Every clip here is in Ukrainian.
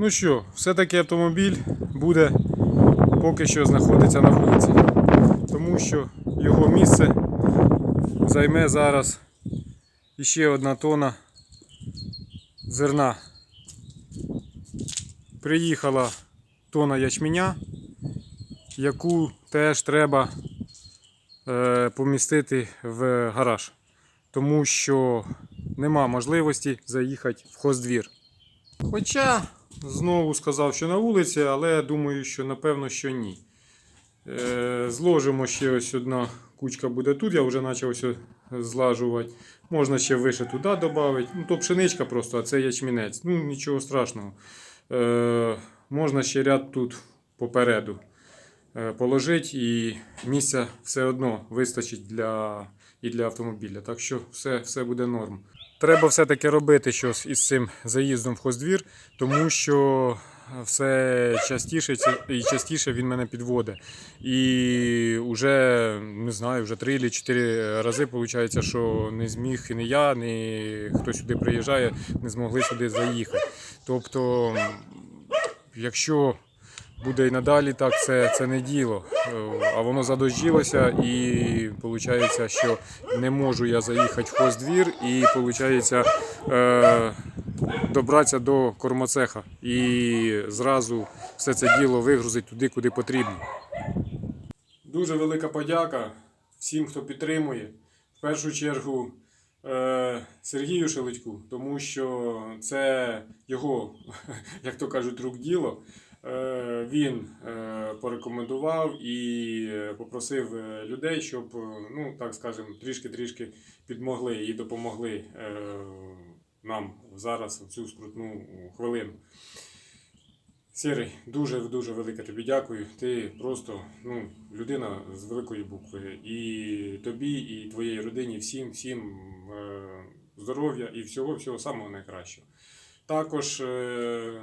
Ну що, все-таки автомобіль буде поки що знаходиться на вулиці. Тому що його місце займе зараз іще одна тона зерна. Приїхала тона ячменя, яку теж треба е, помістити в гараж, тому що нема можливості заїхати в хоздвір. Хоча знову сказав, що на вулиці, але думаю, що напевно, що ні. Е, зложимо ще ось одна кучка буде тут, я вже почав ось злажувати. Можна ще вище туди додати. Ну, то пшеничка просто, а це ячмінець. Ну, нічого страшного. Е, можна ще ряд тут попереду е, положити, і місця все одно вистачить для, і для автомобіля. Так що все, все буде норм. Треба все-таки робити щось із цим заїздом в хоздвір, тому що все частіше і частіше він мене підводить. І вже не знаю, вже три чи чотири рази виходить, що не зміг і не я, ні хто сюди приїжджає, не змогли сюди заїхати. Тобто, якщо буде і надалі так, це, це не діло. Е, А воно задожділося, і виходить, що не можу я заїхати в хоздвір, і виходить е, добратися до кормоцеха і зразу все це діло вигрузить туди, куди потрібно. Дуже велика подяка всім, хто підтримує. В першу чергу е, Сергію Шеледьку, тому що це його, як то кажуть, рук діло. Е, Він е, порекомендував і е, попросив людей, щоб, ну так скажемо, трішки-трішки підмогли і допомогли нам зараз в цю скрутну хвилину. Сірий, дуже дуже велике тобі дякую. Ти просто ну, людина з великої букви. І тобі, і твоїй родині, всім, всім здоров'я і всього, всього самого найкращого. Також е,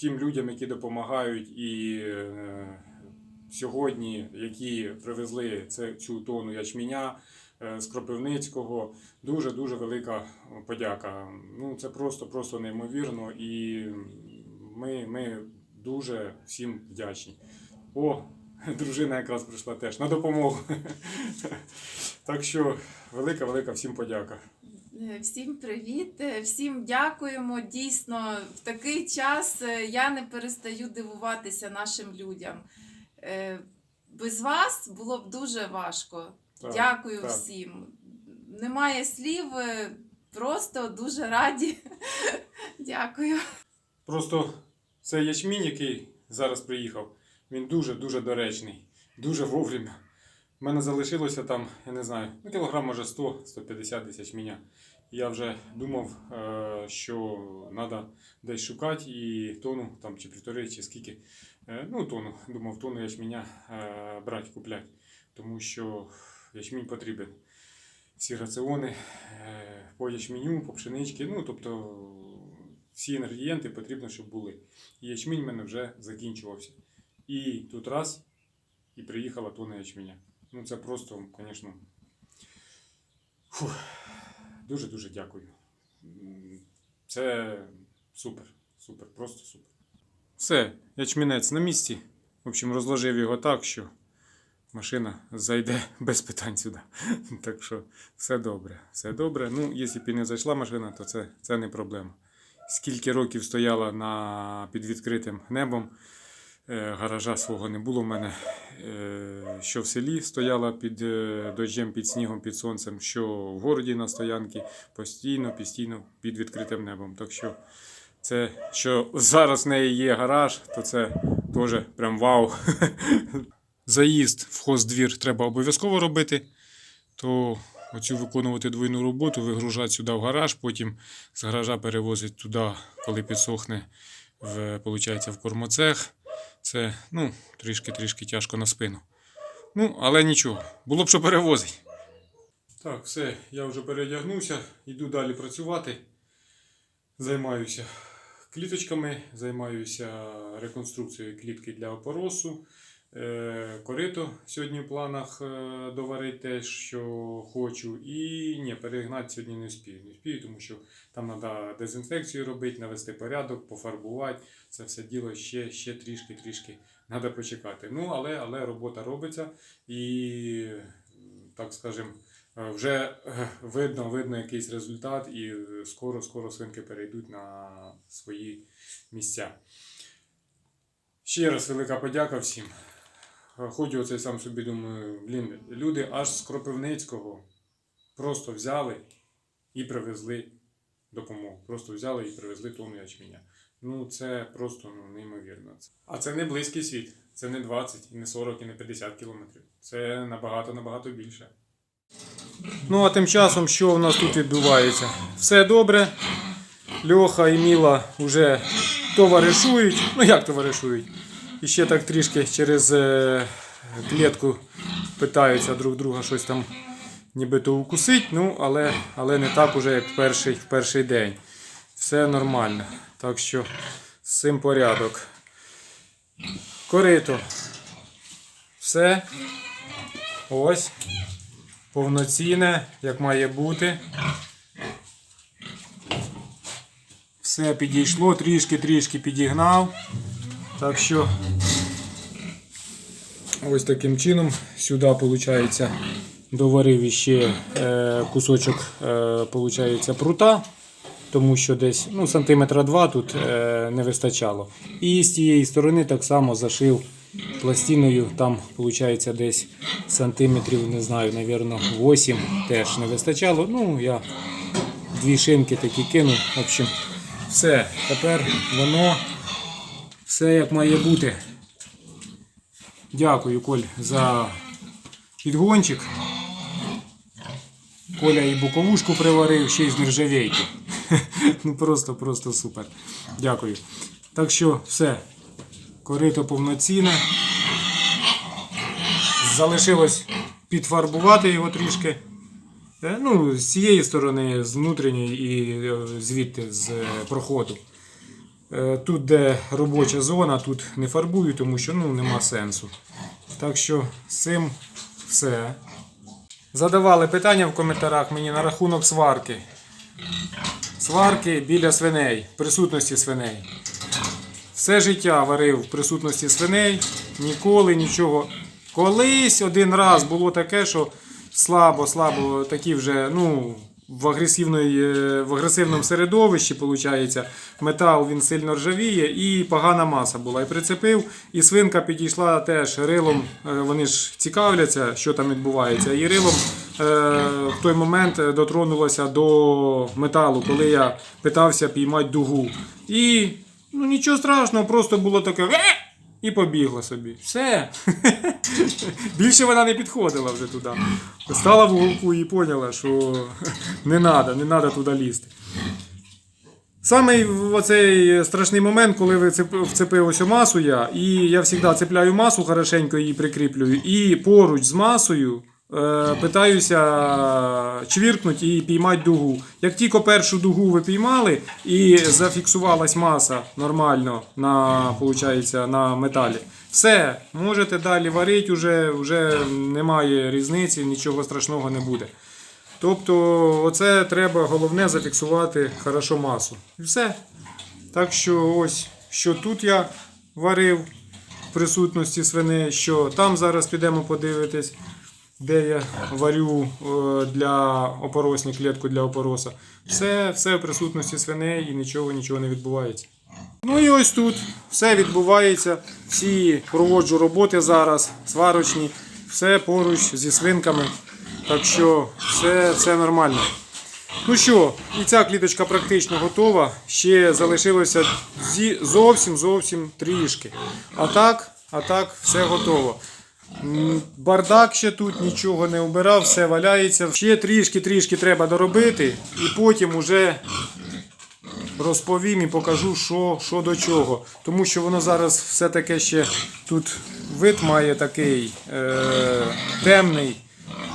тим людям, які допомагають і е, сьогодні, які привезли цю тону ячменя е, з Кропивницького, дуже дуже велика подяка. Ну, це просто, просто неймовірно. І ми, ми дуже всім вдячні. О, дружина якраз прийшла теж на допомогу. Так що велика, велика всім подяка. Е, Всім привіт, е, всім дякуємо. Дійсно, в такий час е, я не перестаю дивуватися нашим людям. Без вас було б дуже важко. Так, Дякую так. всім. Немає слів, просто дуже раді. Дякую. Просто цей ячмінь, який зараз приїхав, він дуже-дуже доречний, дуже вовремя. У мене залишилося там, я не знаю, ну, кілограм може 100-150 десь ячменя. Я вже думав, е, що треба десь шукати і тону там, чи півтори, чи скільки. е, Ну, тону, думав, тону ячменя е, брати, купляти. Тому що ячмінь потрібен. Всі раціони по ячменю, по пшеничці, ну тобто всі інгредієнти потрібно, щоб були. І ячмінь в мене вже закінчувався. І тут раз, і приїхала тонна ячменя. Ну це просто, звісно. Дуже-дуже дякую. Це супер, супер, просто супер. Все, ячмінець на місці. В общем, розложив його так, що машина зайде без питань сюди. Так що все добре, все добре. Ну, якщо б і не зайшла машина, то це, це не проблема. Скільки років стояла на, під відкритим небом, гаража свого не було в мене. Е, що в селі стояла під е, дощем, під снігом, під сонцем, що в городі на стоянці, постійно, постійно під відкритим небом. Так що це, що зараз в неї є гараж, то це теж прям вау. Заїзд в хоздвір треба обов'язково робити. То оцю виконувати двойну роботу, вигружати сюди в гараж, потім з гаража перевозити туди, коли підсохне, в, получається, в кормоцех. Це ну, трішки-трішки тяжко на спину. Ну, але нічого, було б що перевозити. Так, все, я вже передягнувся, йду далі працювати. Займаюся кліточками, займаюся реконструкцією клітки для опоросу. Е, Корито сьогодні в планах е, доварити те, що хочу. І ні, перегнати сьогодні не вспію. Не вспію, тому що там треба дезінфекцію робити, навести порядок, пофарбувати. Це все діло ще, ще трішки, трішки треба почекати. Ну, але, але робота робиться і, так скажем, е, вже видно, видно якийсь результат, і скоро, скоро свинки перейдуть на свої місця. Ще раз велика подяка всім. Е, оцей сам собі думаю, блін, люди аж з Кропивницького просто взяли і привезли допомогу. Просто взяли і привезли тонну ячменя. Ну це просто ну, неймовірно. А це не близький світ. Це не 20, і не 40, і не 50 кілометрів. Це набагато, набагато більше. Ну а тим часом, що в нас тут відбувається? Все добре. Льоха і Міла вже товаришують. Ну як товаришують? І ще так трішки через е, клітку питаються друг друга щось там нібито укусить, ну але, але не так уже, як в перший, в перший день. Все нормально. Так що з цим порядок. Корито. Все. Ось. Повноцінне, як має бути. Все підійшло, трішки-трішки підігнав. Так що ось таким чином сюди, виходить, доварив іще е, кусочок е, получається, прута, тому що десь ну, сантиметра два тут е, не вистачало. І з тієї сторони так само зашив пластиною, там виходить десь сантиметрів, не знаю, навірно, 8 теж не вистачало. Ну, я дві шинки такі кинув. В общем, все, тепер воно все як має бути. Дякую, Коль, за підгончик. Коля і боковушку приварив, ще й з нержавейки. Ну просто, просто супер. Дякую. Так що все. Корито повноцінне. Залишилось підфарбувати його трішки. Е, Ну, з цієї сторони, з внутрішньої і е, звідти з е, проходу. Е, Тут, де робоча зона, тут не фарбую, тому що ну, нема сенсу. Так що з цим все. Задавали питання в коментарях мені на рахунок сварки. Сварки біля свиней, присутності свиней. Все життя варив в присутності свиней, ніколи нічого. Колись один раз було таке, що слабо, слабо такі вже, ну, в, агресивної, е, в агресивному середовищі, виходить, метал він сильно ржавіє і погана маса була. І прицепив, і свинка підійшла теж рилом, е, вони ж цікавляться, що там відбувається. І рилом е, в той момент дотронулася до металу, коли я питався піймати дугу. І ну нічого страшного, просто було таке. І побігла собі. Все. Більше вона не підходила вже туди. Стала в уголку і поняла, що не треба, не треба туди лізти. Саме оцей страшний момент, коли ви цеп- вцепив ось масу я, і я завжди цепляю масу, хорошенько її прикріплюю, і поруч з масою питаюся чвіркнути і піймати дугу. Як тільки першу дугу ви піймали і зафіксувалась маса нормально на, получається, на металі, все, можете далі варити, вже, вже немає різниці, нічого страшного не буде. Тобто, оце треба головне зафіксувати хорошо масу. І все. Так що ось, що тут я варив в присутності свиней, що там зараз підемо подивитись, де я варю е, для опоросні клітку для опороса. Все, все в присутності свиней і нічого, нічого не відбувається. Ну і ось тут все відбувається. Всі проводжу роботи зараз, сварочні, все поруч зі свинками. Так що все, все нормально. Ну що, і ця кліточка практично готова. Ще залишилося зовсім зовсім трішки. А так, а так, все готово. Бардак ще тут нічого не обирав, все валяється. Ще трішки-трішки треба доробити, і потім уже розповім і покажу, що, що до чого. Тому що воно зараз все таке ще тут вид має такий е, темний,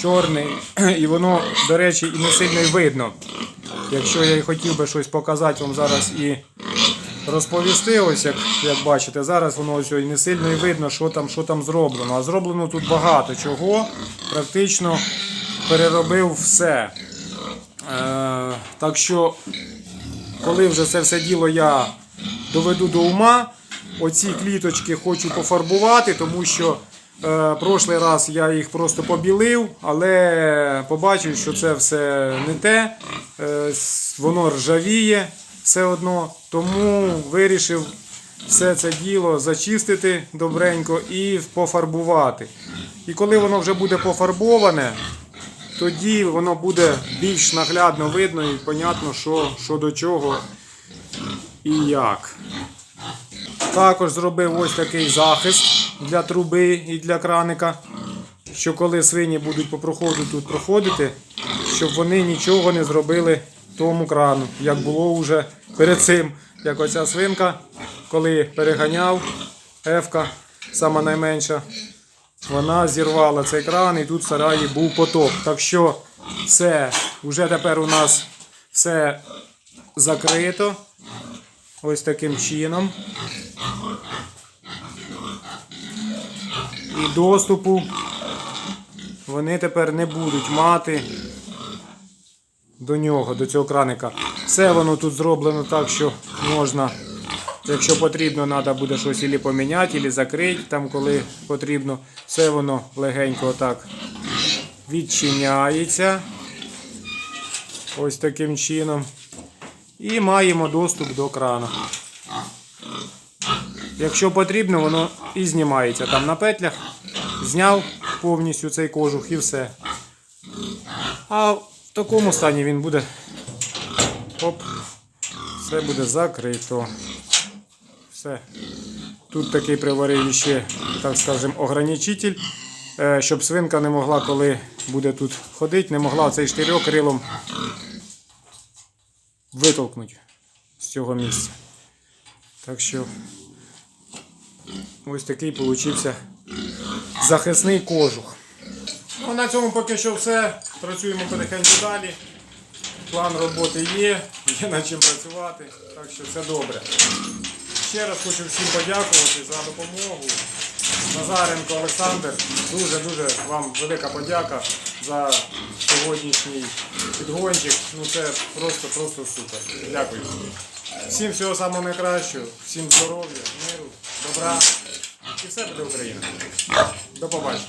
чорний, і воно, до речі, і не сильно видно. Якщо я і хотів би щось показати вам зараз і розповісти. Ось як, як бачите, зараз воно ось не сильно і видно, що там, що там зроблено. А зроблено тут багато чого. Практично переробив все. Е, так що, коли вже це все діло я доведу до ума, оці кліточки хочу пофарбувати, тому що е, прошлий раз я їх просто побілив, але побачив, що це все не те, е, воно ржавіє все одно, тому вирішив все це діло зачистити добренько і пофарбувати. І коли воно вже буде пофарбоване, тоді воно буде більш наглядно видно і понятно, що, що до чого і як. Також зробив ось такий захист для труби і для краника, що коли свині будуть по проходу тут проходити, щоб вони нічого не зробили тому крану, як було вже перед цим, як оця свинка, коли переганяв Ефка, сама найменша, вона зірвала цей кран і тут в сараї був потоп. Так що все, вже тепер у нас все закрито. Ось таким чином. І доступу вони тепер не будуть мати до нього, до цього краника. Все воно тут зроблено так, що можна, якщо потрібно, треба буде щось ілі поміняти, ілі закрити, там коли потрібно. Все воно легенько отак відчиняється. Ось таким чином. І маємо доступ до крана. Якщо потрібно, воно і знімається там на петлях. Зняв повністю цей кожух і все. А в такому стані він буде. Оп, все буде закрито. Все. Тут такий приварив ще, так скажемо, ограничитель, е, щоб свинка не могла, коли буде тут ходити, не могла цей штирьок крилом витолкнути з цього місця. Так що ось такий получився захисний кожух. Ну, на цьому поки що все. Працюємо потихеньку далі. План роботи є, є над чим працювати, так що все добре. Ще раз хочу всім подякувати за допомогу. Назаренко Олександр, дуже-дуже вам велика подяка за сьогоднішній підгончик. Ну це просто-просто супер. Дякую. Всім всього самого найкращого, всім здоров'я, миру, добра. І все буде Україна. До побачення.